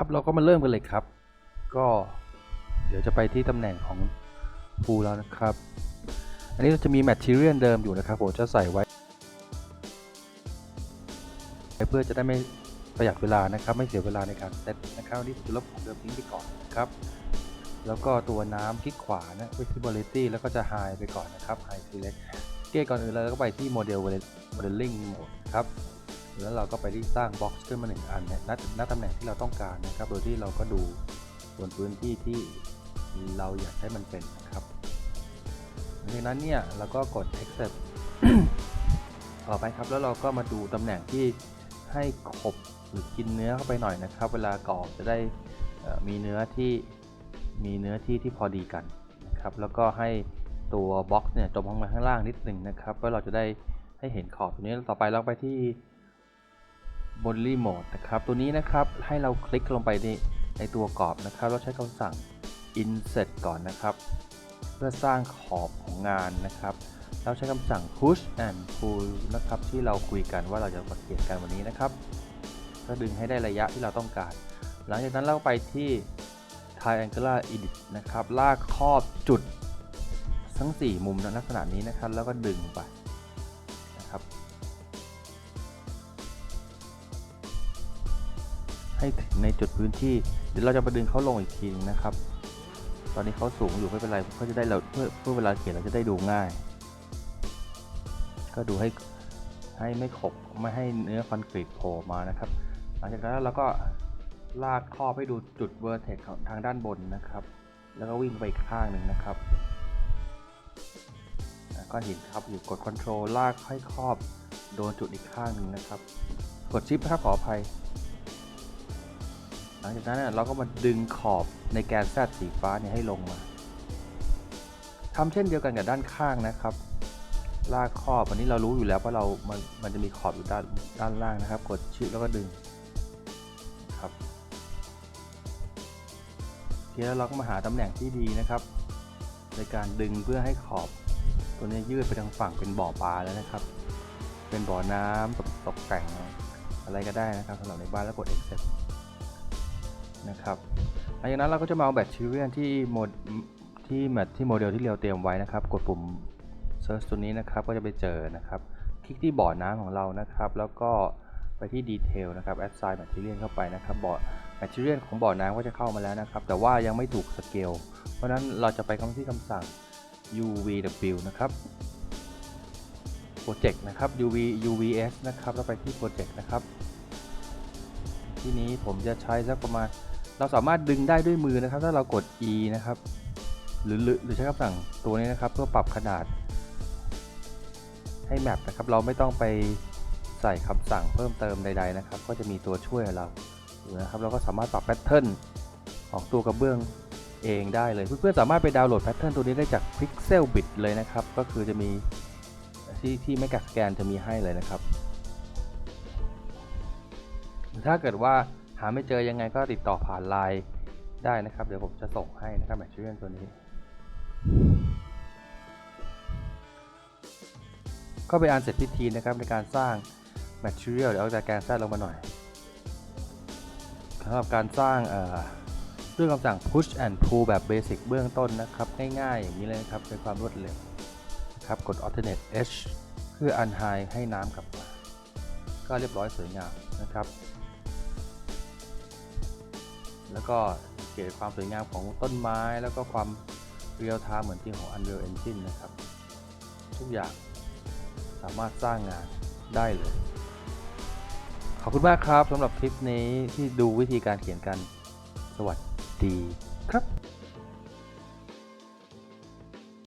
ครับเราก็มาเริ่มกันเลยครับ ก็เดี๋ยวจะไปที่ตำแหน่งของภูแล้วนะครับ อันนี้เราจะมีแมทเทียลเดิมอยู่นะครับผมจะใส่ไว้ เพื่อจะได้ไม่ประหยัดเวลานะครับ ไม่เสียเวลาในการเซตนะครับอันนี่คือลบของเดิมทิ้งไปก่อนนะครับ แล้วก็ตัวน้ำคลิกขวานะ visibility แล้วก็จะ high ไปก่อนนะครับ high select เก้ก่อนอื่นเราก็ไปที่ model modeling ครับ แล้วเราก็ไปที่สร้างบ็อกซ์ขึ้นมาหนึ่งอันเนี่ยณตำแหน่งที่เราต้องการนะครับ โดยที่เราก็ดูส่วนพื้นที่ที่เราอยากให้มันเป็นนะครับหลังจากนั้นเนี่ยเราก็กด accept ต่อไปครับ แล้วเราก็มาดูตำแหน่งที่ให้ขบหรือกินเนื้อเข้าไปหน่อยนะครับ เวลากรอกจะได้มีเนื้อที่มีเนื้อที่ที่พอดีกันนะครับ แล้วก็ให้ตัวบ็อกซ์เนี่ยจมลงมาข้างล่างนิดหนึ่งนะครับเพื่อเราจะได้ให้เห็นขอบตัวนี้ต่อไปเราไปที่ b o d y Mode นะครับตัวนี้นะครับให้เราคลิกลงไปในในตัวกรอบนะครับแล้วใช้คำสั่ง Insert ก่อนนะครับ เพื่อสร้างขอบของงานนะครับแล้วใช้คำสั่ง Push and Pull นะครับที่เราคุยกันว่าเราจะมาเขียนกันวันนี้นะครับก็ดึงให้ได้ระยะที่เราต้องการ หลังจากนั้นเราไปที่ Triangular Edit นะครับ ลากครอบจุดทั้ง 4 มุมในลักษณะนี้นะครับ แล้วก็ดึงไปนะครับ ให้ถึงในจุดพื้นที่ เดี๋ยวเราจะมาดึงเขาลงอีกทีนึงนะครับ ตอนนี้เขาสูงอยู่ไม่เป็นไรเพื่อจะได้เราเพื่อเพื่อเวลาเขียนเราจะได้ดูง่าย ก็ดูให้ให้ไม่ขบไม่ให้เนื้อคอนกรีตโผล่มานะครับ หลังจากนั้นเราก็ลากครอบให้ดูจุดเวอร์เทกของทางด้านบนนะครับ แล้วก็วิ่งไปอีกข้างหนึ่งนะครับก้อนหินครับอยู่กด Ctrl ลากให้ครอบโดนจุดอีกข้างหนึ่งนะครับ กดชิปนะครับขออภัย หลังจากนั้นเนยเราก็มาดึงขอบในแกนแซดสีฟ้าเนี่ยให้ลงมาทำเช่นเดียวกันกับด้านข้างนะครับ ลากขอบอันนี้เรารู้อยู่แล้วเพราเรา มันมันจะมีขอบอยู่ด้านด้านล่างนะครับ กดชิปแล้วก็ดึงครับทีนี้เราก็มาหาตำแหน่งที่ดีนะครับ ในการดึงเพื่อให้ขอบตัวนี้ยืดไปทางฝั่งเป็นบ่อปลาแล้วนะครับ เป็นบ่อน้ำตกตกแต่งอะไรก็ได้นะครับสำหรับในบ้านแล้วกด accept นะครับหลังจากนั้นเราก็จะมาเอาแบตเตอรี่ที่โมดที่แมทที่โมเดลที่เราเตรียมไว้นะครับ กดปุ่ม Search ตัวนี้นะครับ ก็จะไปเจอนะครับ คลิกที่บ่อน้ำของเรานะครับ แล้วก็ไปที่ Detail นะครับ Assign Material เข้าไปนะครับบ่อ Material ของบ่อน้ำก็จะเข้ามาแล้วนะครับ แต่ว่ายังไม่ถูกสเกล เพราะฉะนั้นเราจะไปคำที่คำสั่ง UVW นะครับ Project นะครับ UV UVS นะครับ แล้วไปที่ Project นะครับ ที่นี้ผมจะใช้สักประมาณ เราสามารถดึงได้ด้วยมือนะครับ ถ้าเรากด E นะครับ หรือหรือใช้คำสั่งตัวนี้นะครับ เพื่อปรับขนาด ให้แมปนะครับ เราไม่ต้องไปใส่คำสั่งเพิ่มเติมใด ๆนะครับ ก็จะมีตัวช่วยเราอยู่นะครับเราก็สามารถปรับแพทเทิร์นของตัวกระเบื้องเองได้เลย เพื่อนๆสามารถไปดาวน์โหลดแพทเทิร์นตัวนี้ได้จาก Pixelbit เลยนะครับ ก็คือจะมีที่ที่ไม่กัดสแกนจะมีให้เลยนะครับ ถ้าเกิดว่าหาไม่เจอยังไงก็ติดต่อผ่านไลน์ได้นะครับ เดี๋ยวผมจะส่งให้นะครับแมทเทียลตัวนี้ ก็เป็นอันเสร็จพิธีนะครับในการสร้าง Material เดี๋ยวเอาจากแกนแซดลงมาหน่อยสำหรับการสร้างเอ่อด้วยคำสั่ง push and pull แบบเบสิกเบื้องต้นนะครับ ง่ายๆ อย่างนี้เลยนะครับเป็นความรวดเร็วนะครับกด alternate H เพื่อ unhigh ให้น้ำกลับมา ก็เรียบร้อยสวยงามนะครับ แล้วก็เกิดความสวยงามของต้นไม้ แล้วก็ความเรียลไทม์เหมือนจริงของ Unreal Engine นะครับ ทุกอย่างสามารถสร้างงานได้เลย ขอบคุณมากครับสำหรับคลิปนี้ที่ดูวิธีการเขียนกัน สวัสดีครับ